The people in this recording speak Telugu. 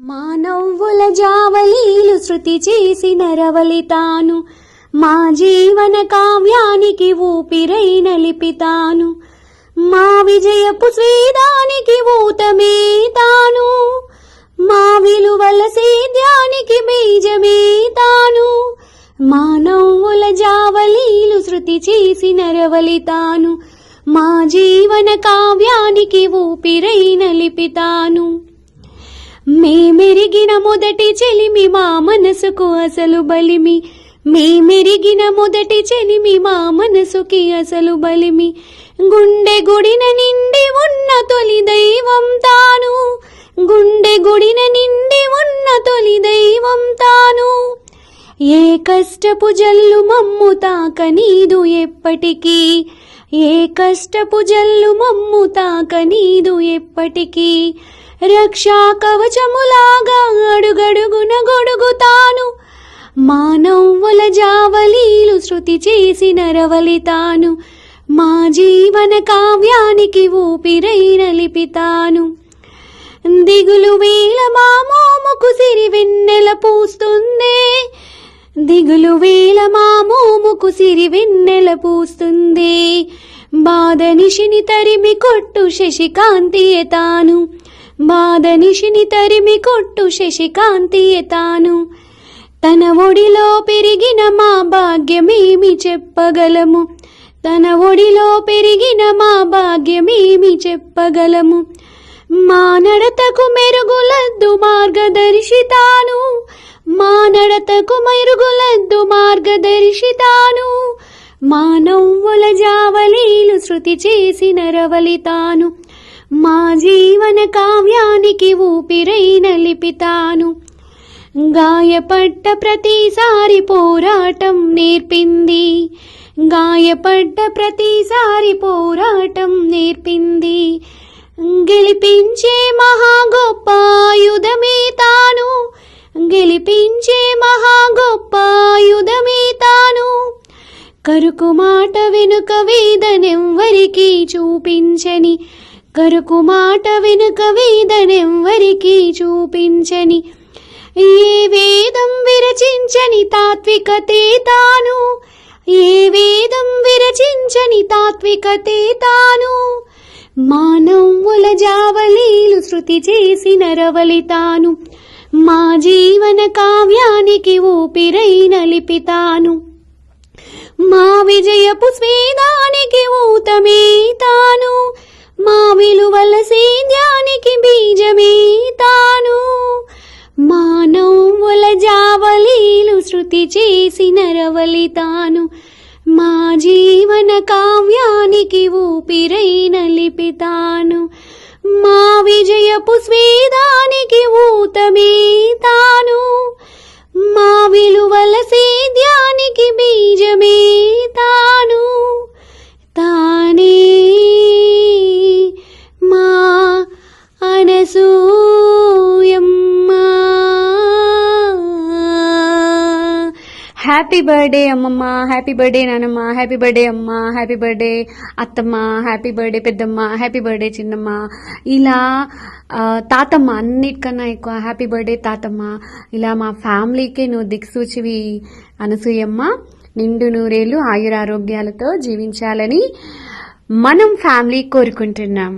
మానవుల జావలీలు శృతి చేసిన రవలితాను మా జీవన కావ్యానికి ఊపిరై నలిపితాను మా విజయపు స్వేదానికి ఊతమే తాను మా విలువల సేద్యానికి బీజమే తాను మానవుల జావలీలు శృతి చేసిన రవలితాను మా జీవన కావ్యానికి ఊపిరై నలిపితాను మేమెరిగిన మొదటి చెలిమి మా మనసుకు అసలు బలిమి. మేమెరిగిన మొదటి చెలిమి మా మనసుకి అసలు బలిమి. గుండె గుడిన నిండి ఉన్న తొలి దైవం తాను. గుండె గుడిన నిండి ఉన్న తొలి దైవం తాను. ఏ కష్టపు జల్లు మమ్ము తాక నీదు ఎప్పటికీ. ఏ కష్టపు జల్లు మమ్ము తాక నీదు ఎప్పటికీ. రక్షా కవచములాగా అడుగడుగున గొడుగుతాను. మానవుల జావలీలు శృతి చేసిన రవలి తాను మా జీవన కావ్యానికి ఊపిరై నలిపితాను దిగులు వేల మా మోముకు సిరి వెన్నెల పూస్తుందే. దిగులు వేల మా మోముకు సిరి వెన్నెల పూస్తుంది. బాధ నిశిని తరిమి కొట్టు శశికాంతి తాను. బాధనిషిని తరిమి కొట్టు శశికాంతి తాను తన ఒడిలో పెరిగిన మా భాగ్యమేమి చెప్పగలము? తన ఒడిలో పెరిగిన మా భాగ్యమేమి చెప్పగలము? మా నడతకు మెరుగులద్దు మార్గదర్శితాను. మా నడతకు మెరుగులద్దు మార్గదర్శితాను. మా నవ్వుల జావలీలు శృతి చేసిన రవలితాను మా జీవన కావ్యానికి ఊపిరై నలిపితాను గాయపడ్డ ప్రతిసారి పోరాటం నేర్పింది. గాయపడ్డ ప్రతిసారి పోరాటం నేర్పింది. గెలిపించే మహా గొప్ప ఆయుధమే తాను. గెలిపించే మహా గొప్ప ఆయుధమే తాను. కరుకు మాట వెనుక వేదనెవ్వరికీ చూపించని కరుకు మాట వెనుక వేదనెవ్వరికి చూపించని ఏ వేదం విరచించని తాత్వికతే తాను ఏ వేదం విరచించని తాత్వికతే తాను. మానవుల జావలీలు శృతి చేసిన రవలి తాను మా జీవన కావ్యానికి ఊపిరై నలిపితాను మా విజయపు స్వేదానికి ఊతమే జావలీలు చేసిన రవలి తాను. మా జీవన కావ్యానికి ఊపిరై నలిపితాను మా విజయపు స్వేదానికి ఊ హ్యాపీ బర్త్డే అమ్మమ్మ హ్యాపీ బర్త్డే నానమ్మ హ్యాపీ బర్త్డే అమ్మ హ్యాపీ బర్త్డే అత్తమ్మ హ్యాపీ బర్త్డే పెద్దమ్మ హ్యాపీ బర్త్డే చిన్నమ్మ. ఇలా తాతమ్మ అన్నిటికన్నా ఎక్కువ హ్యాపీ బర్త్డే తాతమ్మ. ఇలా మా ఫ్యామిలీకి నువ్వు దిక్సూచివి అనసూయమ్మ. నిండు నూరేళ్ళు ఆయురారోగ్యాలతో జీవించాలని మనం ఫ్యామిలీ కోరుకుంటున్నాం.